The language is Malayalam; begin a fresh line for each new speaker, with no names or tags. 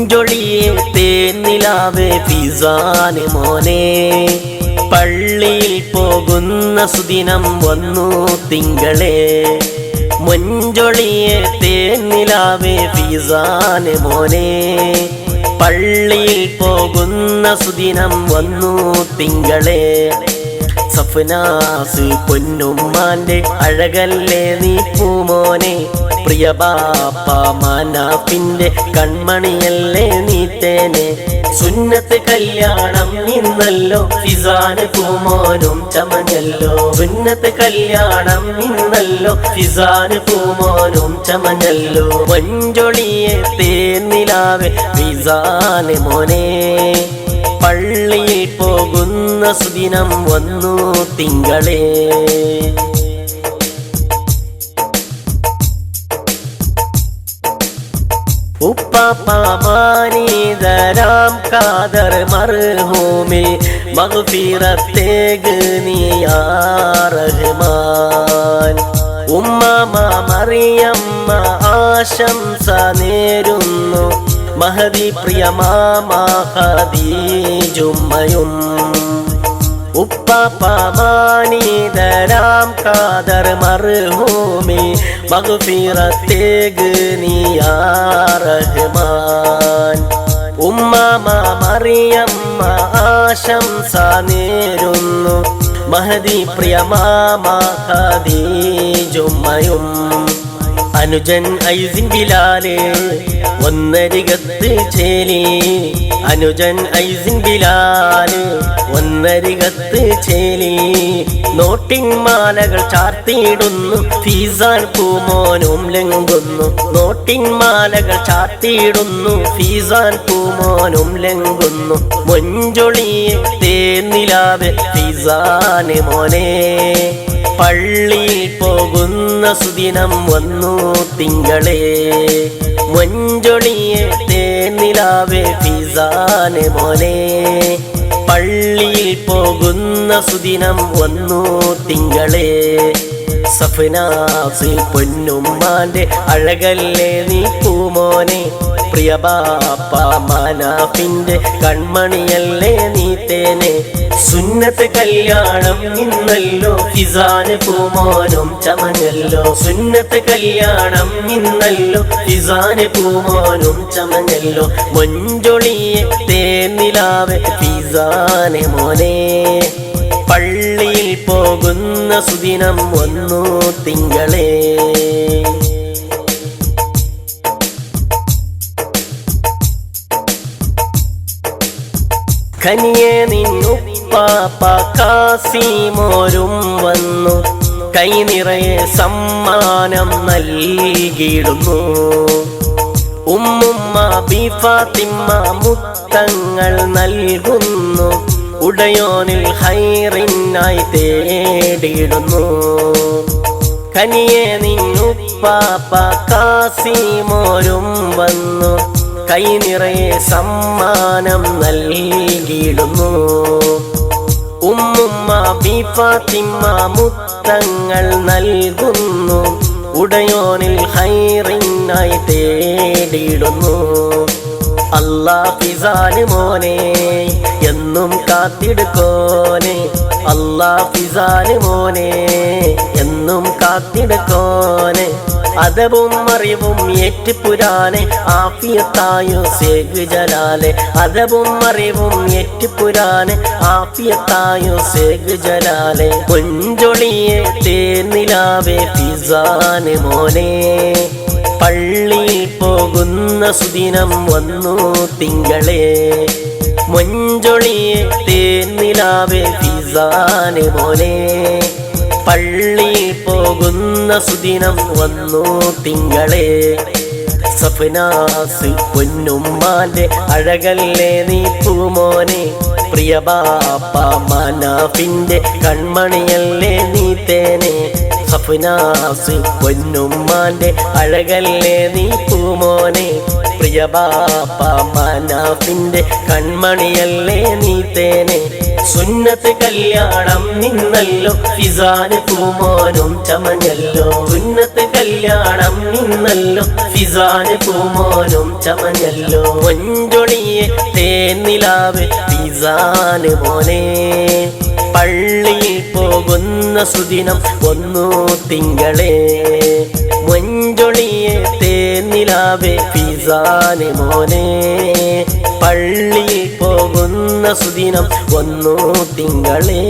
മൊഞ്ചൊളിയെ തേന്നിലാവേ ഫിസാന് മോനെ. പള്ളിയിൽ പോകുന്ന സുദിനം വന്നു തിങ്കളെ. മൊഞ്ചൊളിയെ തേന്നിലാവേ ഫിസാന് മോനെ. പള്ളിയിൽ പോകുന്ന സുദിനം വന്നു തിങ്കളെ. സഫ്നാസ് പൊന്നുമ്മാന്റെ അഴകല്ലേ നീ പൂമോനെ? പ്രിയ ബാപ്പ മാനാപ്പിന്റെ കൺമണിയല്ലേ നീ തേനെ? സുന്നത്ത് കല്യാണം നിന്നല്ലോ ഫിസാന് പൂമോനും ചമഞ്ഞല്ലോ. സുന്നത്ത് കല്യാണം നിന്നല്ലോ ഫിസാന് പൂമോനും ചമഞ്ഞല്ലോ. വഞ്ചൊളിയെ തേന്നിലാവെ ഫിസാന് മോനെ. പള്ളിയിൽ പോകുന്ന സുദിനം വന്നു തിങ്കളേ. ഉപ്പാപ്പാമാനീതരാം കാതർ മർഹൂമി മഗ്ഫിറത്തേക് നീയാറഹ്മാൻ ഉമ്മാമ മറിയമ്മ ആശംസ നേരുന്നു മഹദി പ്രിയമാമ ഖദീജുമ്മയും ഉപ്പാപ്പാമാനീതരാം കാതർ മർഹൂമി മഗ്ഫിറത്തേക് നീയാറഹ്മാൻ ഉമ്മാമ മറിയമ്മ ആശംസ നേരുന്നു. മഹദി പ്രിയമാമ ഖദീജുമ്മയും അനുജൻ ഐസിൻ ബിലാലെ ഒന്നരികത്ത് ചേലി. അനുജൻ ഐസിൻ ബിലാൽ ഒന്നരികത്ത് ചേലി. നോട്ടിങ് മാലകൾ ചാർത്തിയിടുന്നു ഫീസാൻ പൂമോനും ലംഘുന്നു നോട്ടിങ് മാലകൾ ചാർത്തിയിടുന്നു ഫീസാൻ പൂമോനും ലംഘുന്നു മൊഞ്ചൊളിയെ തേന്നിലാവെ ഫീസാന് മോനെ. പള്ളിയിൽ പോകുന്ന സുദിനം വന്നു തിങ്കളെ. മൊഞ്ചൊളിയെ തേനിലാവേ ഫിസാനെ മോനെ. പള്ളിയിൽ പോകുന്ന സുദിനം വന്നു തിങ്കളെ. സഫനാസിൽ പൊന്നുമ്മാന്റെ അഴകല്ലേ നീ പൂമോനെ പ്രിയ ബാപ്പ മാനാപ്പിന്റെ കൺമണിയല്ലേ നീ തേനെ? സുന്നത്ത് കല്യാണം ഇന്നല്ലോ ഫിസാന് പൂമോനും ചമഞ്ഞല്ലോ. സുന്നത്ത് കല്യാണം ഇന്നല്ലോ ഫിസാന് പൂമോനും ചമഞ്ഞല്ലോ. മൊഞ്ചൊളിയെ തേന്നിലാവെ ഫിസാന് മോനെ. പള്ളിയിൽ പോകുന്ന സുദിനം ഒന്നു തിങ്കളേ. കനിയെ നിന്നുപ്പാപ്പ കാസിമോരും വന്നു. കൈ നിറയെ സമ്മാനം നൽകിയിടുന്നു. ഉമ്മുമ്മ ബിഫാത്തിമ്മ മുത്തങ്ങൾ നൽകുന്നു. ഉടയോനിൽ ഹൈറിനായി തേടിയിടുന്നു. കനിയെ നിന്നുപ്പാപ്പ കാസിമോരും വന്നു. കൈ നിറയെ സമ്മാനം നൽകിയിടുന്നു. ഉമ്മുമ്മ ബിഫാത്തിമ്മ മുത്തങ്ങൾ നൽകുന്നു. ഉടയോനിൽ ഹൈറിനായി തേടിയിടുന്നു. അല്ലാ ഫിസാന് മോനെ എന്നും കാത്തിടുക്കോനെ. അല്ലാ ഫിസാന് മോനെ എന്നും കാത്തിടുക്കോനെ. അതവും അറിവും ഏറ്റുപുരാനെ ആഫിയത്തായോ സേഗ് ജലാലെ. അതവും അറിവും ഏറ്റുപുരാനെ ആഫിയത്തായോ സേഗ് ജലാലെ. കൊഞ്ചൊളിയെ തേനിലാവേ പിസാന് മോനെ. പള്ളിയിൽ പോകുന്ന സുദിനം വന്നു തിങ്കളെ. മൊഞ്ചൊളിയെ തേനിലാവേ പിസാന് മോനെ. പോകുന്ന സുദിനം വന്നു തിങ്കളെ. സഫനാസ് പൊന്നുമ്മാന്റെ അഴകല്ലേ നീ പൂമോനെ. പ്രിയ ബാപ്പ മനാഫിന്റെ കൺമണിയല്ലേ നീ തേനെ. സഫനാസ് പൊന്നുമ്മാന്റെ അഴകല്ലേ നീ പൂമോനെ. പ്രിയ ബാപ്പ കൺമണിയല്ലേ നീ തേനെ? സുന്നത്ത് കല്യാണം നിന്നല്ലോ ഫിസാന് പൂമോനും ചമഞ്ഞല്ലോ. സുന്നത്ത് കല്യാണം നിന്നല്ലോ ഫിസാന് പൂമോനും ചമഞ്ഞല്ലോ. മഞ്ചൊളിയെ തേന്നിലാവ് ഫിസാന് മോനെ. പള്ളിയിൽ പോകുന്ന സുദിനം ഒന്നു തിങ്കളെ. മഞ്ചൊളിയെ തേന്നിലാവെ ഫിസാന് മോനെ. പള്ളിയിൽ പോകുന്ന സുദിനം ഒന്നു തിങ്കളേ.